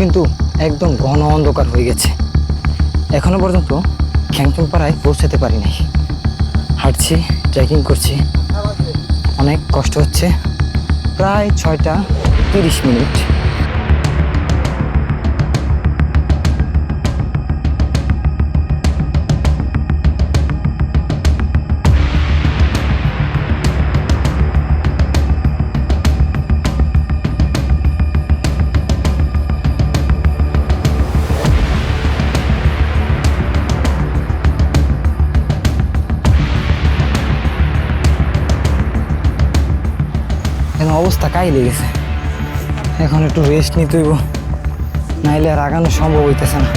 কিন্তু একদম ঘন অন্ধকার হয়ে গেছে। এখনও পর্যন্ত খ্যাংচং পাড়ায় পৌঁছাতে পারিনি হাঁটছি ট্রেকিং করছি। অনেক কষ্ট হচ্ছে। প্রায় ছয়টা তিরিশ মিনিট। অবস্থা কাই লেগেছে এখন একটু রেস্ট নিতে হইব। নাইলে আর আগানো সম্ভব হইতেছে না।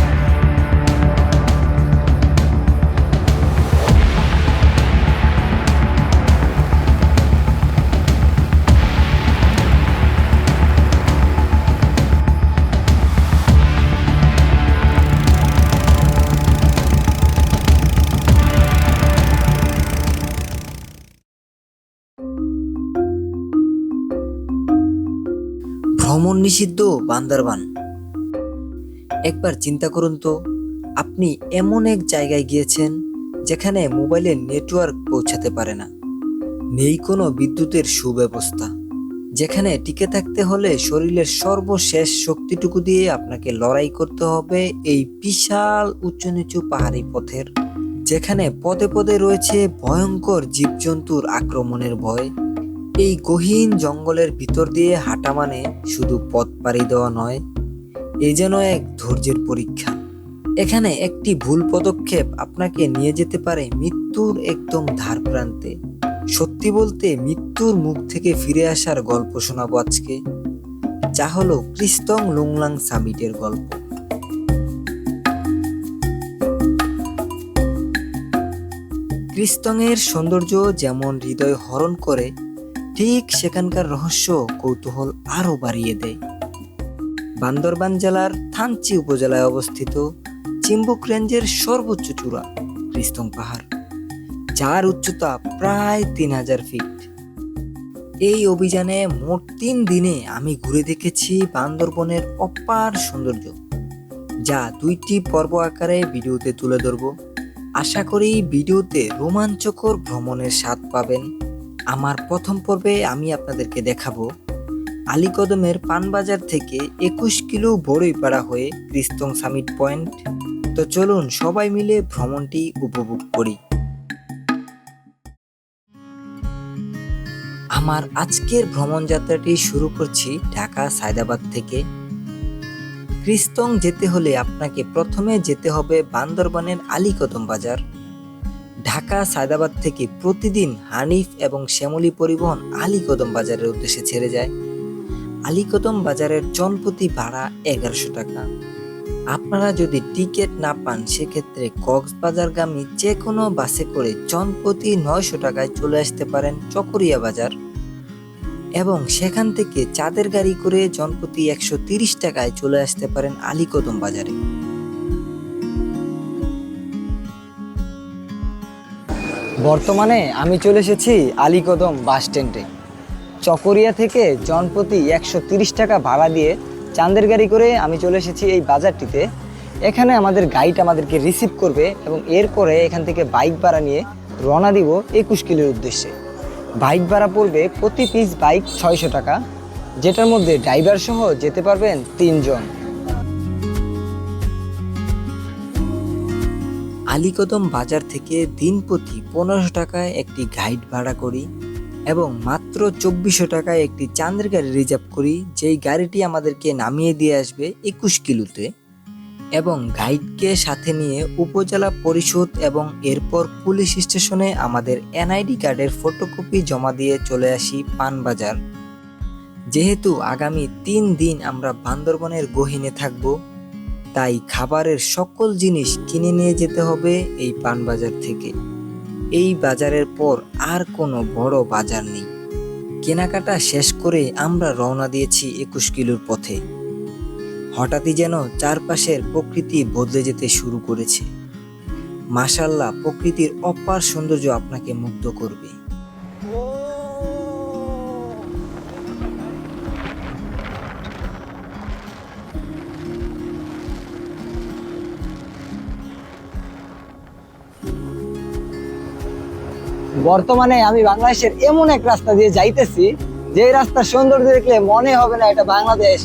নিষিদ্ধ বান্দরবান। একবার চিন্তা করুন তো, আপনি এমন এক জায়গায় গিয়েছেন যেখানে মোবাইলের নেটওয়ার্ক পৌঁছাতে পারে না। নেই কোনো বিদ্যুতের সুব্যবস্থা, যেখানে টিকে থাকতে হলে শরীরের সর্বশেষ শক্তিটুকু দিয়ে আপনাকে লড়াই করতে হবে এই বিশাল উঁচু নিচু পাহাড়ি পথের, যেখানে পদে পদে রয়েছে ভয়ঙ্কর জীবজন্তুর আক্রমণের ভয়। এই গহীন জঙ্গলের ভিতর দিয়ে হাঁটা মানে শুধু পথ পাড়ি দেওয়া নয়, এ যেন এক ধৈর্যের পরীক্ষা। এখানে একটি ভুল পদক্ষেপ আপনাকে নিয়ে যেতে পারে মৃত্যুর একদম ধার প্রান্তে। সত্যি বলতে মৃত্যুর মুখ থেকে ফিরে আসার গল্প শোনাবো আজকে। যা হলো ক্রিস্তং লুংলাং সামিটের গল্প। ক্রিস্তংয়ের সৌন্দর্য যেমন হৃদয় হরণ করে ঠিক সেখানকার রহস্য কৌতূহল আরও বাড়িয়ে দেয়। বান্দরবান জেলার থানচি উপজেলায় অবস্থিত চিম্বুক রেঞ্জের সর্বোচ্চ চূড়া ক্রিস্তং পাহাড়, যার উচ্চতা প্রায় তিন হাজার ফিট। এই অভিযানে মোট তিন দিনে আমি ঘুরে দেখেছি বান্দরবনের অপার সৌন্দর্য, যা দুইটি পর্ব আকারে ভিডিওতে তুলে ধরব। আশা করি ভিডিওতে রোমাঞ্চকর ভ্রমণের স্বাদ পাবেন। আমার প্রথম পর্বে আমি আপনাদেরকে দেখাবো আলীকদমের পানবাজার থেকে একুশ কিলো বড়ইপাড়া হয়ে ক্রিস্তং সামিট পয়েন্ট। তো চলুন সবাই মিলে ভ্রমণটি উপভোগ করি। আমার আজকের ভ্রমণ যাত্রাটি শুরু করছি ঢাকা সায়দাবাদ থেকে। ক্রিস্তং যেতে হলে আপনাকে প্রথমে যেতে হবে বান্দরবানের আলীকদম বাজার। ঢাকা, সায়দাবাদ থেকে প্রতিদিন হানিফ এবং শ্যামলী পরিবহন আলীকদম বাজারের উদ্দেশ্যে ছেড়ে যায়। আলীকদম বাজারের জনপ্রতি ভাড়া এগারোশো টাকা। আপনারা যদি টিকিট না পান, সেক্ষেত্রে কক্সবাজারগামী যে কোনো বাসে করে জনপ্রতি নয়শো টাকায় চলে আসতে পারেন চকরিয়া বাজার। এবং সেখান থেকে চাঁদের গাড়ি করে জনপ্রতি একশো টাকায় চলে আসতে পারেন আলীকদম বাজারে। বর্তমানে আমি চলে এসেছি আলীকদম বাস স্ট্যান্ডে। চকরিয়া থেকে জনপ্রতি একশো টাকা ভাড়া দিয়ে চাঁদের গাড়ি করে আমি চলে এসেছি এই বাজারটিতে। এখানে আমাদের গাইড আমাদেরকে রিসিভ করবে এবং এরপরে এখান থেকে বাইক ভাড়া নিয়ে রওনা দিব একুশ কিলোর উদ্দেশ্যে। বাইক ভাড়া পড়বে প্রতি পিস বাইক ছয়শো টাকা, যেটার মধ্যে ড্রাইভার সহ যেতে পারবেন তিনজন। আলীকদম বাজার থেকে দিন প্রতি পনেরোশো টাকায় একটি গাইড ভাড়া করি এবং মাত্র চব্বিশশো টাকায় একটি চাঁদের গাড়ি রিজার্ভ করি, যেই গাড়িটি আমাদেরকে নামিয়ে দিয়ে আসবে একুশ কিলোতে। এবং গাইডকে সাথে নিয়ে উপজেলা পরিষদ এবং এরপর পুলিশ স্টেশনে আমাদের এনআইডি কার্ডের ফটোকপি জমা দিয়ে চলে আসি পানবাজার। যেহেতু আগামী তিন দিন আমরা বান্দরবনের গহীনে থাকব তাই খাবারের সকল জিনিস কিনে নিয়ে যেতে হবে এই পানবাজার থেকে। এই বাজারের পর আর কোনো বড় বাজার নেই। কেনাকাটা শেষ করে আমরা রওনা দিয়েছি একুশ কিলোর পথে। হঠাৎই যেন চারপাশের প্রকৃতি বদলে যেতে শুরু করেছে। মাশাল্লাহ প্রকৃতির অপার সৌন্দর্য আপনাকে মুগ্ধ করবে। বর্তমানে আমি বাংলাদেশের এমন এক রাস্তা দিয়ে যাইতেছি যে রাস্তার সৌন্দর্য দেখলে মনে হবে না এটা বাংলাদেশ,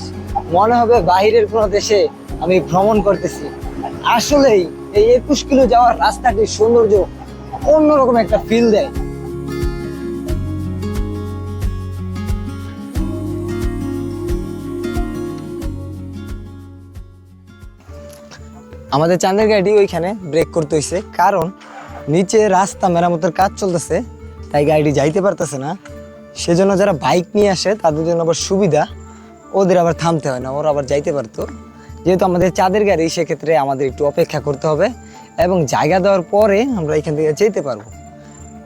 মনে হবে বাহিরের কোনো দেশে আমি ভ্রমণ করতেছি। আসলেই এই একুশ কিলো যাওয়ার রাস্তাটির সৌন্দর্য অন্যরকম একটা ফিল দেয়। আমাদের চাঁদের গাড়ি ওইখানে ব্রেক করতে হয়েছে কারণ নিচে রাস্তা মেরামতের কাজ চলতেছে, তাই গাড়ি যাইতে পারতেছে না। সেজন্য যারা বাইক নিয়ে আসে, তাদের জন্য আবার সুবিধা, ওদের আবার থামতে হয় না, ওরা আবার যাইতে পারতো। যেহেতু আমাদের চাঁদের গাড়ি, সেক্ষেত্রে আমাদের একটু অপেক্ষা করতে হবে এবং জায়গা দেওয়ার পরে আমরা এখান থেকে যেতে পারব।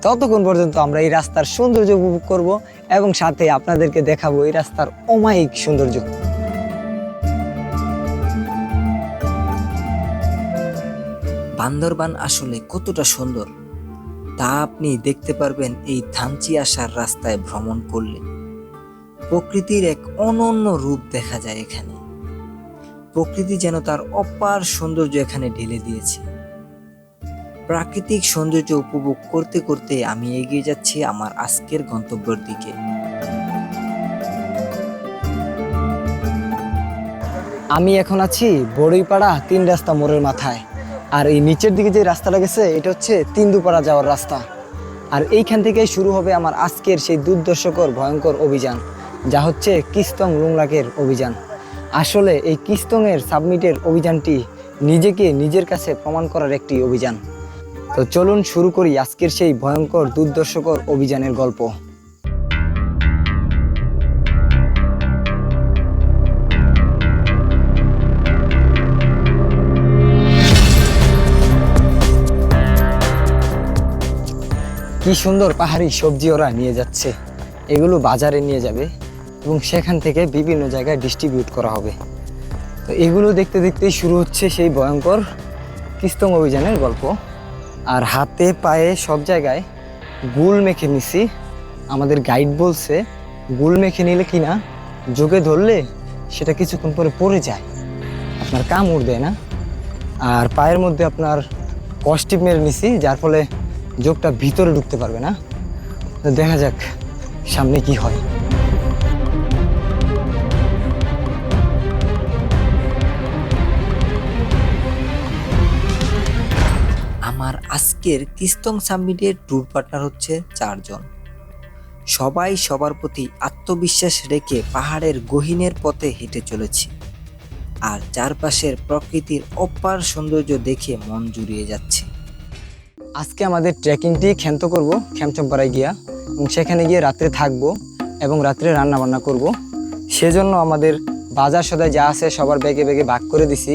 ততক্ষণ পর্যন্ত আমরা এই রাস্তার সৌন্দর্য উপভোগ করব এবং সাথে আপনাদেরকে দেখাবো এই রাস্তার অমায়িক সৌন্দর্য। বান্দরবান আসলে কতটা সুন্দর, তা আপনি দেখতে পারবেন এই থানচি আসার রাস্তায় ভ্রমণ করলে। প্রকৃতির এক অনন্য রূপ দেখা যায় এখানে। প্রকৃতি যেন তার অপার সৌন্দর্য এখানে ঢেলে দিয়েছে। প্রাকৃতিক সৌন্দর্য উপভোগ করতে করতে আমি এগিয়ে যাচ্ছি আমার আজকের গন্তব্যের দিকে। আমি এখন আছি বড়ইপাড়া তিন রাস্তা মোড়ের মাথায়। আর এই নিচের দিকে যে রাস্তাটা গেছে, এটা হচ্ছে তিন্দুপাড়া যাওয়ার রাস্তা। আর এইখান থেকেই শুরু হবে আমার আজকের সেই দুর্দর্শকর ভয়ঙ্কর অভিযান, যা হচ্ছে কিস্তং লুংলাকের অভিযান। আসলে এই কিস্তংয়ের সাবমিটের অভিযানটি নিজেকে নিজের কাছে প্রমাণ করার একটি অভিযান। তো চলুন শুরু করি আজকের সেই ভয়ঙ্কর দুর্দর্শকর অভিযানের গল্প। কি সুন্দর পাহাড়ি সবজি ওরা নিয়ে যাচ্ছে। এগুলো বাজারে নিয়ে যাবে এবং সেখান থেকে বিভিন্ন জায়গায় ডিস্ট্রিবিউট করা হবে। তো এগুলো দেখতে দেখতেই শুরু হচ্ছে সেই ভয়ঙ্কর কিস্তং অভিযানের গল্প। আর হাতে পায়ে সব জায়গায় গুল মেখে নিছি। আমাদের গাইড বলছে, গুল মেখে নিলে কি না? যোগে ধরলে সেটা কিছুক্ষণ পরে পড়ে যায়। আপনার কামড় দেয় না। আর পায়ের মধ্যে আপনার কষ্টিপ মেরে নিছি, যার ফলে যোগটা ভিতরে ঢুকতে পারবে না। দেখা যাক সামনে কি হয়। আমার আজকের কিস্তং সামিটের ট্যুর পার্টনার হচ্ছে চারজন। সবাই সবার প্রতি আত্মবিশ্বাস রেখে পাহাড়ের গহিনের পথে হেঁটে চলেছি। আর চারপাশের প্রকৃতির অপার সৌন্দর্য দেখে মন জুড়িয়ে যাচ্ছে। আজকে আমাদের ট্রেকিংটি ক্ষান্ত করব খ্যামচম্পাড়ায় গিয়া, এবং সেখানে গিয়ে রাত্রে থাকব এবং রাত্রে রান্না বান্না করব। সেজন্য আমাদের বাজার সদাই যা আছে সবার ব্যাগে ব্যাগে ভাগ করে দিছি।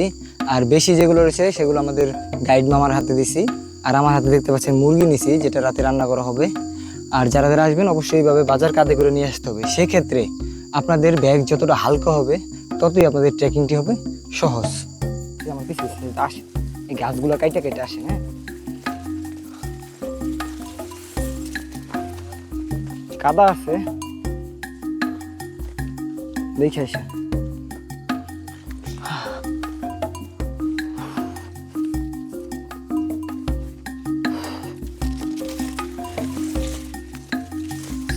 আর বেশি যেগুলো রয়েছে, সেগুলো আমাদের গাইড মামার হাতে দিছি। আর আমার হাতে দেখতে পাচ্ছেন মুরগি নিছি, যেটা রাতে রান্না করা হবে। আর যারা যারা আসবেন, অবশ্যই এইভাবে বাজার কাঁধে করে নিয়ে আসতে হবে। সেক্ষেত্রে আপনাদের ব্যাগ যতটা হালকা হবে, ততই আপনাদের ট্রেকিংটি হবে সহজ। আমার আসে। এই গাছগুলো কাইটা কেটে আসে হ্যাঁ? কাদা আছে। দেখে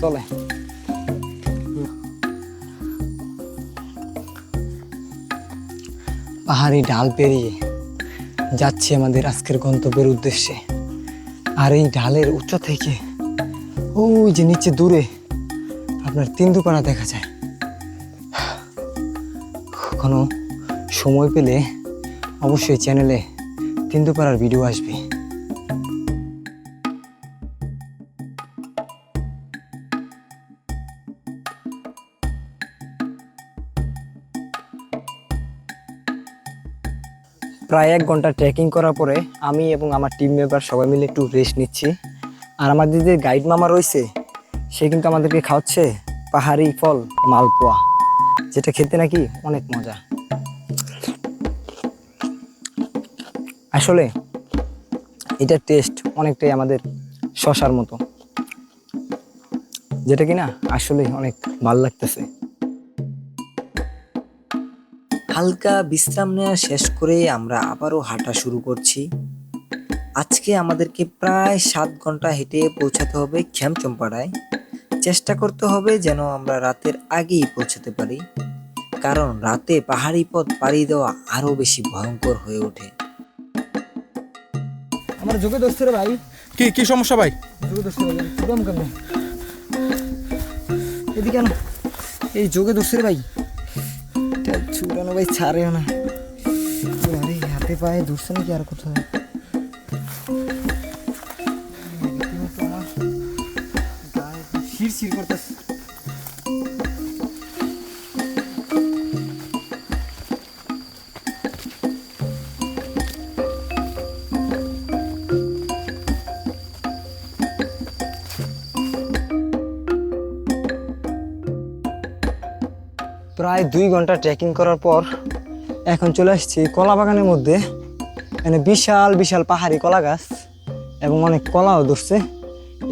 চলে। পাহাড়ি ঢাল পেরিয়ে যাচ্ছি আমাদের আজকের গন্তব্যের উদ্দেশ্যে। আর এই ঢালের উচ্চ থেকে ওই যে নিচে দূরে আপনার তিন্দুপাড়া দেখা যায়। কোনো সময় পেলে অবশ্যই চ্যানেলে তিন্দুপাড়ার ভিডিও আসবে। প্রায় এক ঘণ্টা ট্রেকিং করার পরে আমি এবং আমার টিম মেম্বার সবাই মিলে একটু রেস্ট নিচ্ছি। আর আমাদের যে গাইড মামা রয়েছে, সে কিন্তু আমাদেরকে খাওয়াচ্ছে পাহাড়ি ফল মালপোয়া, যেটা খেতে নাকি অনেক মজা। আসলে এটার টেস্ট অনেকটাই আমাদের শশার মতো, যেটা কিনা আসলে অনেক ভালো লাগতেছে। হালকা বিশ্রাম নেওয়া শেষ করে আমরা আবারও হাঁটা শুরু করছি। আজকে আমাদেরকে প্রায় সাত ঘণ্টা হেঁটে পৌঁছাতে হবে খ্যামচম্পাড়ায় চেষ্টা করতে হবে যেন আমরা রাতের আগেই পৌঁছাতে পারি। কারণ রাতে পাহাড়ি পথ পাড়ি দেওয়া আরও বেশি ভয়ঙ্কর হয়ে ওঠে। আমার যোগে দোস্ত রে ভাই। কি কি সমস্যা ভাই? যোগে দোস্ত রে চুরাম কেন? এদিকে কেন এই যোগে দোস্ত রে ভাই। চুরানো ভাই ছাড়েও না। আরে হাতে পায়ে ধরছে নাকি আর কোথাও প্রায় দুই ঘণ্টা ট্রেকিং করার পর এখন চলে আসছি কলা বাগানের মধ্যে। এখানে বিশাল বিশাল পাহাড়ি কলা গাছ এবং অনেক কলাও ধরছে।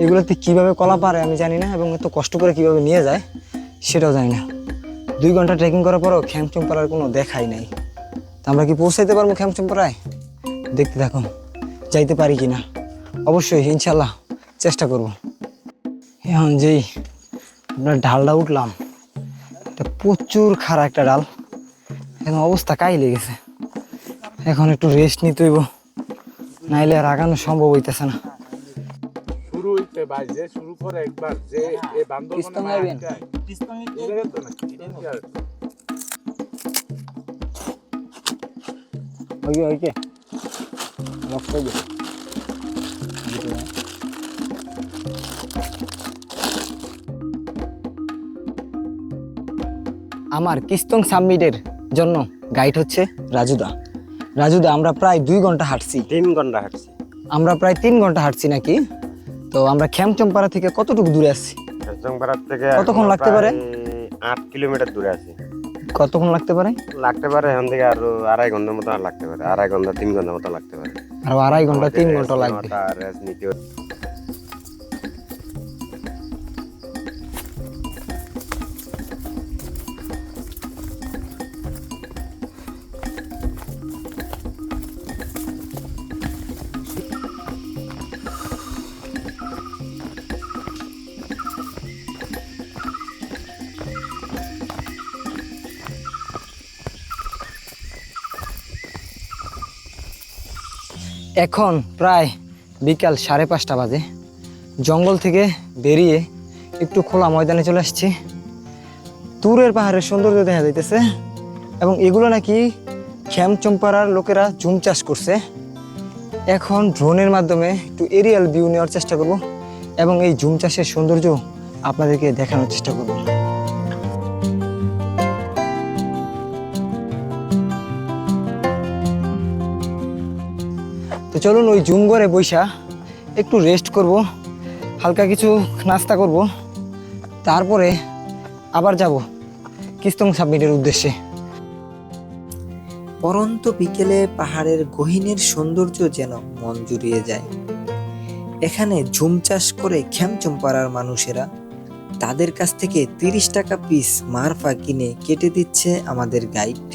এগুলোতে কীভাবে কলা পারে আমি জানি না এবং এত কষ্ট করে কীভাবে নিয়ে যায় সেটাও জানি না। দুই ঘণ্টা ট্রেকিং করার পরও খ্যামচম্পাড়ার কোনো দেখাই নাই। তা আমরা কি পৌঁছাইতে পারব খ্যামচম্পাড়ায় দেখতে থাকুন, যাইতে পারি কি না অবশ্যই ইনশাল্লাহ চেষ্টা করব। এখন যেই আমরা ডালটা উঠলাম প্রচুর খারাপ একটা ডাল। এখন অবস্থা কাই লেগেছে এখন একটু রেস্ট নিতে হইব। নাইলে আর আগানো সম্ভব হইতেছে না। শুরু হইতে ভাই যে শুরু করে একবার যে এই বান্দরবনে মারবেন? লক করে আমার কিস্তং সাবমিটের জন্য গাইড হচ্ছে রাজুদা। রাজুদা আমরা প্রায় দুই ঘণ্টা হাঁটছি। তিন ঘণ্টা হাঁটছি। আমরা প্রায় তিন ঘণ্টা হাঁটছি নাকি? তো আমরা খ্যামচম্পাড়া থেকে কতটুকু দূরে আছি? খ্যামচম্পাড়া থেকে কতক্ষণ লাগতে পারে? আট কিলোমিটার দূরে আছি। কতক্ষণ লাগতে পারে? লাগতে পারে এখান থেকে আরও আড়াই ঘণ্টার মতো আর লাগতে পারে। আড়াই ঘণ্টা তিন ঘণ্টার মতো লাগতে পারে। আর আড়াই ঘণ্টা তিন ঘণ্টা লাগবে। আর নিতে এখন প্রায় বিকাল সাড়ে পাঁচটা বাজে। জঙ্গল থেকে বেরিয়ে একটু খোলা ময়দানে চলে আসছি। দূরের পাহাড়ের সৌন্দর্য দেখা যাইতেছে এবং এগুলো নাকি খ্যামচম্পাড়ার লোকেরা জুম চাষ করছে। এখন ড্রোনের মাধ্যমে একটু এরিয়াল ভিউ নেওয়ার চেষ্টা করব এবং এই জুম চাষের সৌন্দর্য আপনাদেরকে দেখানোর চেষ্টা করব। তো চলুন ওই জুম করে বৈশা একটু রেস্ট করব, হালকা কিছু নাস্তা করব, তারপরে আবার যাব কিস্তং সাবমিটের উদ্দেশ্যে। পরন্ত বিকেলে পাহাড়ের গহীনের সৌন্দর্য যেন মন জুড়িয়ে যায়। এখানে ঝুম চাষ করে খ্যামচম্পাড়ার মানুষেরা তাদের কাছ থেকে তিরিশ টাকা পিস মারফা কিনে কেটে দিচ্ছে আমাদের গাইড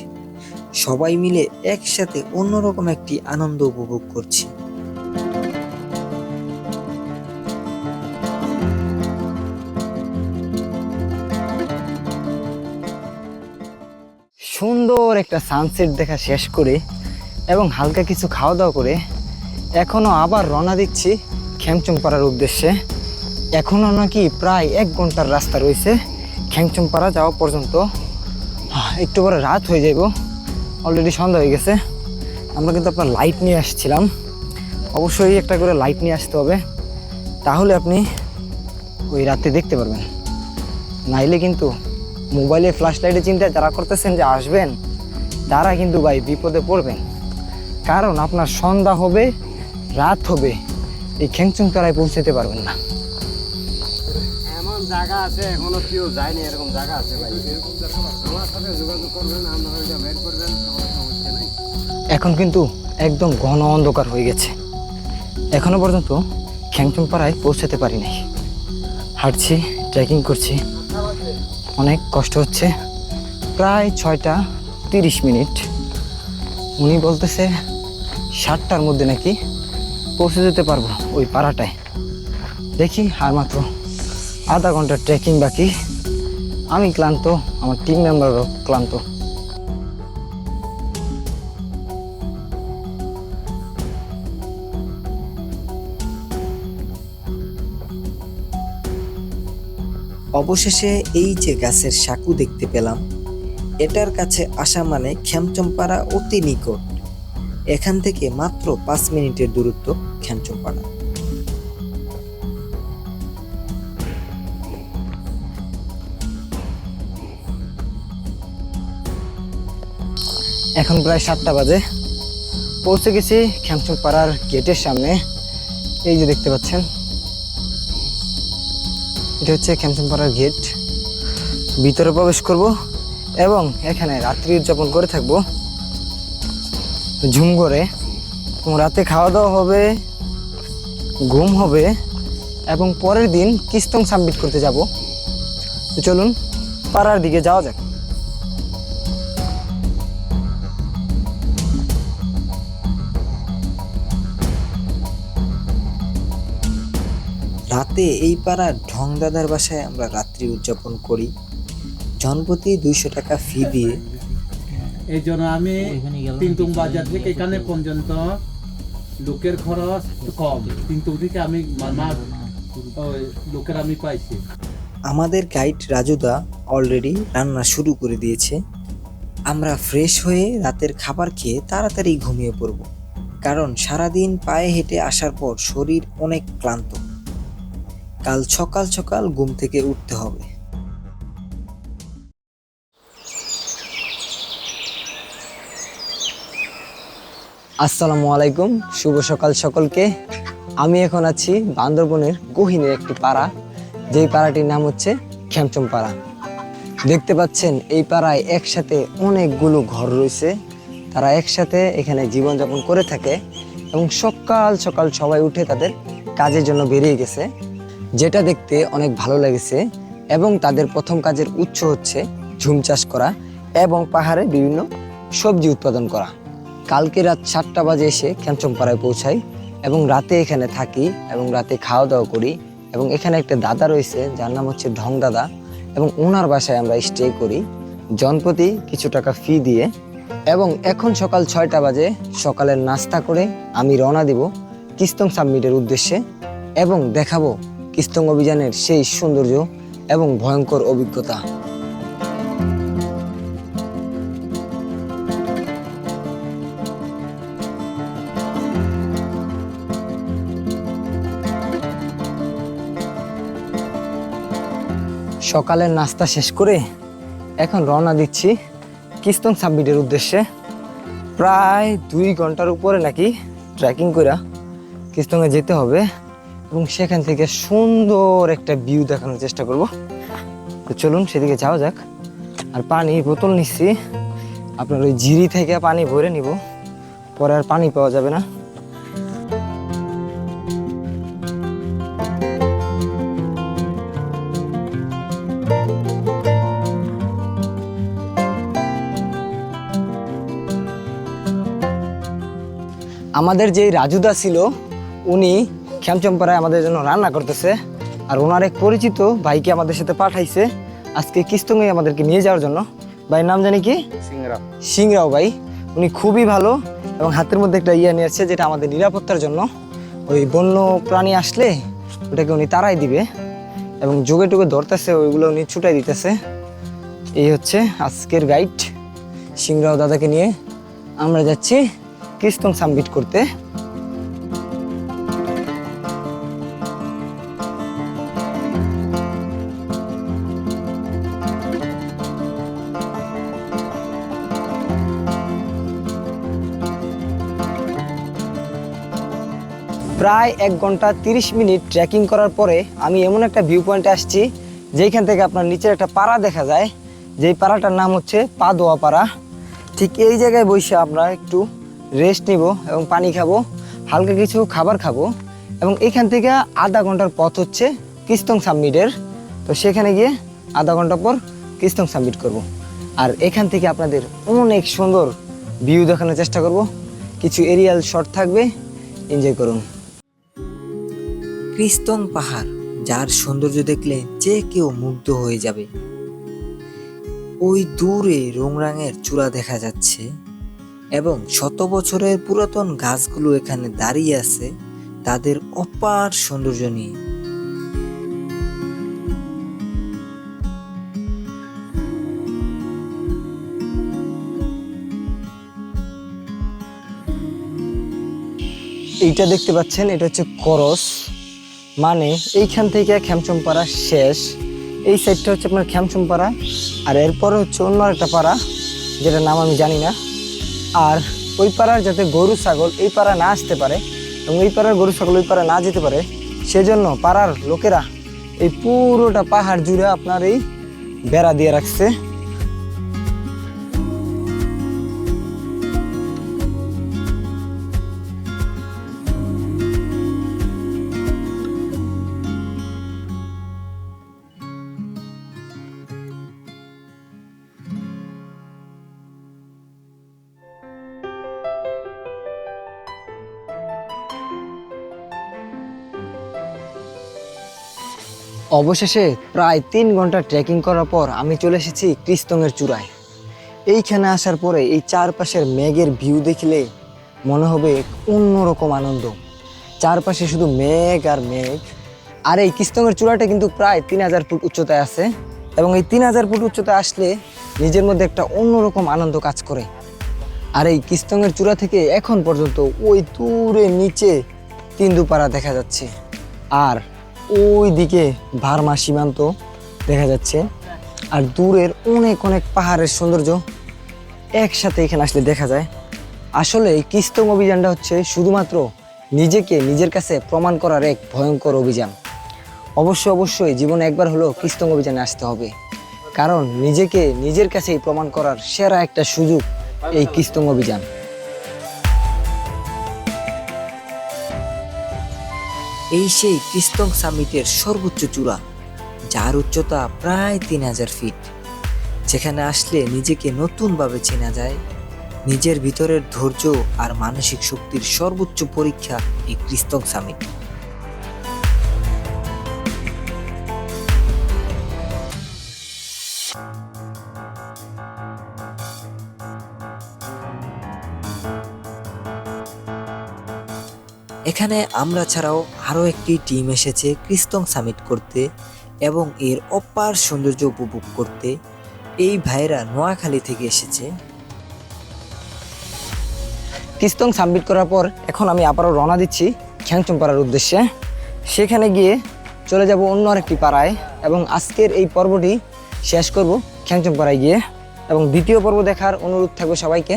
সবাই মিলে একসাথে অন্যরকম একটি আনন্দ উপভোগ করছি। সুন্দর একটা সানসেট দেখা শেষ করে এবং হালকা কিছু খাওয়া দাওয়া করে এখনও আবার রওনা দিচ্ছি খ্যাংচুংপাড়ার উদ্দেশ্যে। এখনও নাকি প্রায় এক ঘণ্টার রাস্তা রয়েছে খ্যাংচুংপাড়া যাওয়া পর্যন্ত। একটু পরে রাত হয়ে যাব অলরেডি সন্ধ্যা হয়ে গেছে। আমরা কিন্তু আপনার লাইট নিয়ে আসছিলাম। অবশ্যই একটা করে লাইট নিয়ে আসতে হবে। তাহলে আপনি ওই রাতে দেখতে পারবেন। নাইলে কিন্তু মোবাইলে ফ্ল্যাশ লাইটের চিন্তা যারা করতেছেন যে আসবেন, তারা কিন্তু ভাই বিপদে পড়বেন। কারণ আপনার সন্ধ্যা হবে, রাত হবে। এই খ্যাংচুং তলায় পৌঁছাতে পারবেন না। জায়গা আছে, এখনও কেউ যায়নি, এরকম জায়গা আছে ভাই। আমার সাথে যোগাযোগ করবেন, আপনারা বের করবেন এখন কিন্তু একদম ঘন অন্ধকার হয়ে গেছে। এখনও পর্যন্ত খ্যাংচুং পাড়ায় পৌঁছাতে পারি নাই। হাঁটছি ট্রেকিং করছি। অনেক কষ্ট হচ্ছে। প্রায় ছয়টা তিরিশ মিনিট। উনি বলতেছে, সাতটার মধ্যে নাকি পৌঁছে যেতে পারব ওই পাড়াটায়। দেখি আর মাত্র। আধা ঘণ্টা ট্রেকিং বাকি। আমি ক্লান্ত, আমার টিম মেম্বারও ক্লান্ত। অবশেষে এই যে গাছের সাকু দেখতে পেলাম, এটার কাছে আসা মানে খ্যামচম্পাড়া অতি নিকট। এখান থেকে মাত্র পাঁচ মিনিটের দূরত্ব খ্যামচম্পাড়া। এখন প্রায় সাতটা বাজে। পৌঁছে গেছি খ্যামচুং পাড়ার গেটের সামনে। এই যে দেখতে পাচ্ছেন। এটা হচ্ছে খ্যামচুং পাড়ার গেট। ভিতরে প্রবেশ করব এবং এখানে রাত্রি উদযাপন করে থাকব। ঝুম করে। রাতে খাওয়া দাওয়া হবে, ঘুম হবে এবং পরের দিন কিস্তং সাবমিট করতে যাব। চলুন, পাড়ার দিকে যাওয়া যাক। রাতে এই পাড়ার ঢং দাদার বাসায় আমরা রাত্রি উদযাপন করি। জনপ্রতি দুইশো টাকা ফি দিয়ে। এই জন্য আমি তিনটুং বাজার থেকে এখানে পর্যন্ত লোকের খরচ কম। তিনটুং থেকে আমি লোকের আমি পাইছি। আমাদের গাইড রাজুদা অলরেডি রান্না শুরু করে দিয়েছে। আমরা ফ্রেশ হয়ে রাতের খাবার খেয়ে তাড়াতাড়ি ঘুমিয়ে পড়ব। কারণ সারাদিন পায়ে হেঁটে আসার পর শরীর অনেক ক্লান্ত। কাল সকাল সকাল ঘুম থেকে উঠতে হবে। আসসালামু আলাইকুম, শুভ সকাল সকলকে। আমি এখন আছি বান্দরবনের গহিনের একটি পাড়া, যেই পাড়াটির নাম হচ্ছে খ্যামচম পাড়া। দেখতে পাচ্ছেন, এই পাড়ায় একসাথে অনেকগুলো ঘর রয়েছে। তারা একসাথে এখানে জীবনযাপন করে থাকে এবং সকাল সকাল সবাই উঠে তাদের কাজের জন্য বেরিয়ে গেছে। যেটা দেখতে অনেক ভালো লেগেছে এবং তাদের প্রথম কাজের উৎস হচ্ছে ঝুম চাষ করা এবং পাহাড়ে বিভিন্ন সবজি উৎপাদন করা। কালকে রাত সাতটা বাজে এসে খ্যামচমপাড়ায় পৌঁছাই এবং রাতে এখানে থাকি এবং রাতে খাওয়া দাওয়া করি এবং এখানে একটা দাদা রয়েছে যার নাম হচ্ছে ঢং দাদা এবং ওনার বাসায় আমরা স্টে করি জনপ্রতি কিছু টাকা ফি দিয়ে এবং এখন সকাল ছয়টা বাজে সকালের নাস্তা করে আমি রওনা দিব কিস্তং সাবমিটের উদ্দেশ্যে এবং দেখাবো কিস্তং অভিযানের সেই সৌন্দর্য এবং ভয়ঙ্কর অভিজ্ঞতা। সকালের নাস্তা শেষ করে এখন রওনা দিচ্ছি কিস্তং সাবমিটের উদ্দেশ্যে। প্রায় দুই ঘণ্টার উপরে নাকি ট্রেকিং করে কিস্তংয়ে যেতে হবে। এবং সেখান থেকে সুন্দর একটা ভিউ দেখানোর চেষ্টা করব। তো চলুন সেদিকে যাওয়া যাক। আর পানি, বোতল নিচ্ছি। আপনার ওই জিরি থেকে পানি ভরে নিব। পরে আর পানি পাওয়া যাবে না। আমাদের যেই রাজুদা ছিল, উনি খ্যামচম্পাড়ায় আমাদের জন্য রান্না করতেছে। আর ওনার এক পরিচিত ভাইকে আমাদের সাথে পাঠাইছে। আজকে কিস্তঙ্গে আমাদেরকে নিয়ে যাওয়ার জন্য। ভাইয়ের নাম জানি কি? সিংরা সিংরাও ভাই। উনি খুবই ভালো এবং হাতের মধ্যে একটা ইয়ে নিয়ে আসছে যেটা আমাদের নিরাপত্তার জন্য। ওই বন্য প্রাণী আসলে ওটাকে উনি তারাই দিবে এবং যোগে টোগে ধরতেছে ওইগুলো উনি ছুটাই দিতেছে। এই হচ্ছে আজকের গাইড সিংরাও দাদাকে নিয়ে। আমরা যাচ্ছি কিস্তং সাবমিট করতে। প্রায় এক ঘণ্টা তিরিশ মিনিট ট্রেকিং করার পরে আমি এমন একটা ভিউ পয়েন্টে আসছি, যেইখান থেকে আপনার নিচের একটা পাড়া দেখা যায়। যেই পাড়াটার নাম হচ্ছে পাদোয়া পাড়া ঠিক এই জায়গায় বসে আমরা একটু রেস্ট নিব এবং পানি খাব, হালকা কিছু খাবার খাব এবং এখান থেকে আধা ঘণ্টার পথ হচ্ছে কিস্তং সাবমিটের তো সেখানে গিয়ে আধা ঘণ্টা পর কিস্তং সাবমিট করব। আর এখান থেকে আপনাদের অনেক সুন্দর ভিউ দেখানোর চেষ্টা করব। কিছু এরিয়াল শট থাকবে এনজয় করুন। ক্রিস্তং পাহাড়, যার সৌন্দর্য দেখলে যে কেউ মুগ্ধ হয়ে যাবে। ওই দূরে রোংরাঙের চূড়া দেখা যাচ্ছে এবং শত বছরের পুরাতন গাছগুলো এখানে দাঁড়িয়ে আছে তাদের অপার সৌন্দর্য নিয়ে। এইটা দেখতে পাচ্ছেন, এটা হচ্ছে করস। মানে এইখান থেকে খ্যামচমপাড়া শেষ। এই সাইডটা হচ্ছে আপনার খ্যামচমপাড়া আর এরপরে হচ্ছে অন্য একটা পাড়া, যেটার নাম আমি জানি না। আর ওই পাড়ার যাতে গরু, ছাগল এই পাড়া না আসতে পারে এবং এই পাড়ার গরু, ছাগল ওই পাড়া না যেতে পারে, সেজন্য পাড়ার লোকেরা এই পুরোটা পাহাড় জুড়ে আপনার এই বেড়া দিয়ে রাখছে। অবশেষে প্রায় তিন ঘণ্টা ট্রেকিং করার পর আমি চলে এসেছি ক্রিস্তঙের চূড়ায়। এইখানে আসার পরে এই চারপাশের মেঘের ভিউ দেখলে মনে হবে অন্যরকম আনন্দ। চারপাশে শুধু মেঘ আর মেঘ। আর এই কৃষ্ণঙ্গের চূড়াটা কিন্তু প্রায় তিন হাজার ফুট উচ্চতায় আছে এবং এই তিন হাজার ফুট উচ্চতায় আসলে নিজের মধ্যে একটা অন্যরকম আনন্দ কাজ করে। আর এই কৃষ্ণঙ্গের চূড়া থেকে এখন পর্যন্ত ওই দূরে নিচে তিন্দুপাড়া দেখা যাচ্ছে। আর ওই দিকে ভারমা সীমান্ত দেখা যাচ্ছে। আর দূরের অনেক অনেক পাহাড়ের সৌন্দর্য একসাথে এখানে আসলে দেখা যায়। আসলে এই কিস্তম অভিযানটা হচ্ছে শুধুমাত্র নিজেকে নিজের কাছে প্রমাণ করার এক ভয়ঙ্কর অভিযান। অবশ্যই অবশ্যই জীবনে একবার হলেও কিস্তম অভিযানে আসতে হবে। কারণ নিজেকে নিজের কাছেই প্রমাণ করার সেরা একটা সুযোগ এই কিস্তম অভিযান। এই সেই কিস্তং সামিটের সর্বোচ্চ চূড়া, যার উচ্চতা প্রায় তিন হাজার ফিট। যেখানে আসলে নিজেকে নতুনভাবে চেনা যায়, নিজের ভিতরের ধৈর্য আর মানসিক শক্তির সর্বোচ্চ পরীক্ষা এই ক্রিস্তং সামিট। এখানে আমরা ছাড়াও আরও একটি টিম এসেছে ক্রিস্তং সামিট করতে এবং এর অপার সৌন্দর্য উপভোগ করতে। এই ভাইরা নোয়াখালী থেকে এসেছে। কিস্তং সাবমিট করার পর এখন আমি আবারও রওনা দিচ্ছি খ্যাংচম পাড়ার উদ্দেশ্যে। সেখানে গিয়ে চলে যাব অন্য আরেকটি পাড়ায় এবং আজকের এই পর্বটি শেষ করব খ্যাংচম পাড়ায় গিয়ে। এবং দ্বিতীয় পর্ব দেখার অনুরোধ থাকবে সবাইকে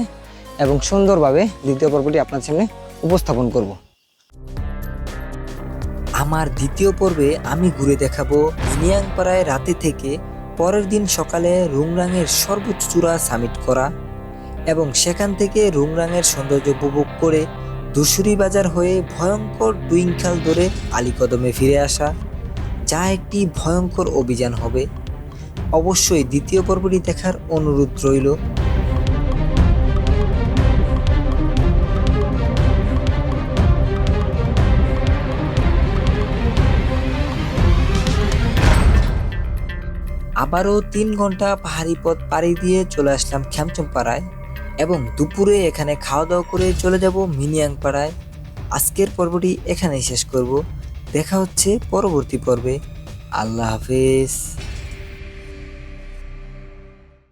এবং সুন্দরভাবে দ্বিতীয় পর্বটি আপনার সামনে উপস্থাপন করব। আমার দ্বিতীয় পর্বে আমি ঘুরে দেখাবো মিনিয়াংপাড়ায় রাতে থেকে পরের দিন সকালে রুংরাংয়ের সর্বোচ্চ চূড়া সামিট করা এবং সেখান থেকে রুংরাংয়ের সৌন্দর্য উপভোগ করে দুশুরি বাজার হয়ে ভয়ঙ্কর ডুইংখাল ধরে আলীকদমে ফিরে আসা, যা একটি ভয়ঙ্কর অভিযান হবে। অবশ্যই দ্বিতীয় পর্বটি দেখার অনুরোধ রইল। আবারও তিন ঘণ্টা পাহাড়ি পথ পাড়ি দিয়ে চলে আসলাম খ্যামচম পাড়ায় এবং দুপুরে এখানে খাওয়া দাওয়া করে চলে যাব মিনিয়াং পাড়ায় আজকের পর্বটি এখানেই শেষ করব। দেখা হচ্ছে পরবর্তী পর্বে। আল্লাহ হাফেজ।